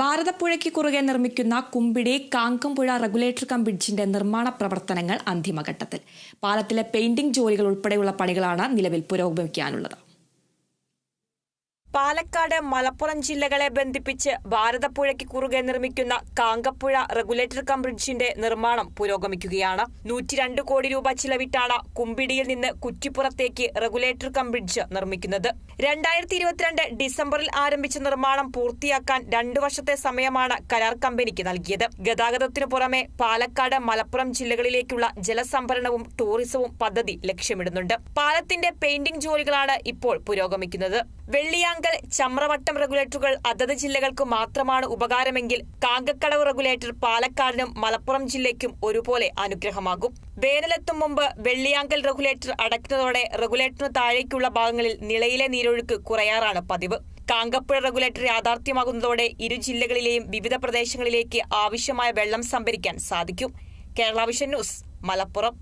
ഭാരതപ്പുഴയ്ക്ക് കുറുകെ നിർമ്മിക്കുന്ന Kumbidi Kankampuzha regulator cum ബ്രിഡ്ജിന്റെ നിർമ്മാണ പ്രവർത്തനങ്ങൾ അന്തിമഘട്ടത്തിൽ. പാലത്തിലെ പെയിന്റിംഗ് ജോലികൾ ഉൾപ്പെടെയുള്ള പണികളാണ് നിലവിൽ പുരോഗമിക്കാനുള്ളത്. പാലക്കാട് മലപ്പുറം ജില്ലകളെ ബന്ധിപ്പിച്ച് ഭാരതപ്പുഴയ്ക്ക് കുറുകെ നിർമ്മിക്കുന്ന കാങ്കപ്പുഴ റെഗുലേറ്റർ കം ബ്രിഡ്ജിന്റെ നിർമ്മാണം പുരോഗമിക്കുകയാണ്. നൂറ്റിരണ്ട് കോടി രൂപ ചിലവിട്ടാണ് കുമ്പിടിയിൽ നിന്ന് കുറ്റിപ്പുറത്തേക്ക് റെഗുലേറ്റർ കം ബ്രിഡ്ജ് നിർമ്മിക്കുന്നത്. രണ്ടായിരത്തി ഇരുപത്തിരണ്ട് ഡിസംബറിൽ ആരംഭിച്ച നിർമ്മാണം പൂർത്തിയാക്കാൻ രണ്ടു വർഷത്തെ സമയമാണ് കരാർ കമ്പനിക്ക് നൽകിയത്. ഗതാഗതത്തിനു പുറമെ പാലക്കാട് മലപ്പുറം ജില്ലകളിലേക്കുള്ള ജലസംഭരണവും ടൂറിസവും പദ്ധതി ലക്ഷ്യമിടുന്നുണ്ട്. പാലത്തിന്റെ പെയിന്റിംഗ് ജോലികളാണ് ഇപ്പോൾ പുരോഗമിക്കുന്നത്. വെള്ളിയാങ്കൽ ചമ്രവട്ടം റെഗുലേറ്ററുകൾ അതത് ജില്ലകൾക്ക് മാത്രമാണ് ഉപകാരമെങ്കിൽ കാങ്കക്കടവ് റെഗുലേറ്റർ പാലക്കാടിനും മലപ്പുറം ജില്ലയ്ക്കും ഒരുപോലെ അനുഗ്രഹമാകും. വേനലെത്തും മുമ്പ് വെള്ളിയാങ്കൽ റെഗുലേറ്റർ അടയ്ക്കുന്നതോടെ റെഗുലേറ്ററിന് താഴേക്കുള്ള ഭാഗങ്ങളിൽ നിളയിലെ നീരൊഴുക്ക് കുറയാറാണ് പതിവ്. കാങ്കപ്പുഴ റെഗുലേറ്റർ യാഥാർത്ഥ്യമാകുന്നതോടെ ഇരു ജില്ലകളിലെയും വിവിധ പ്രദേശങ്ങളിലേക്ക് ആവശ്യമായ വെള്ളം സംഭരിക്കാൻ സാധിക്കും. Kerala vision news Malappuram.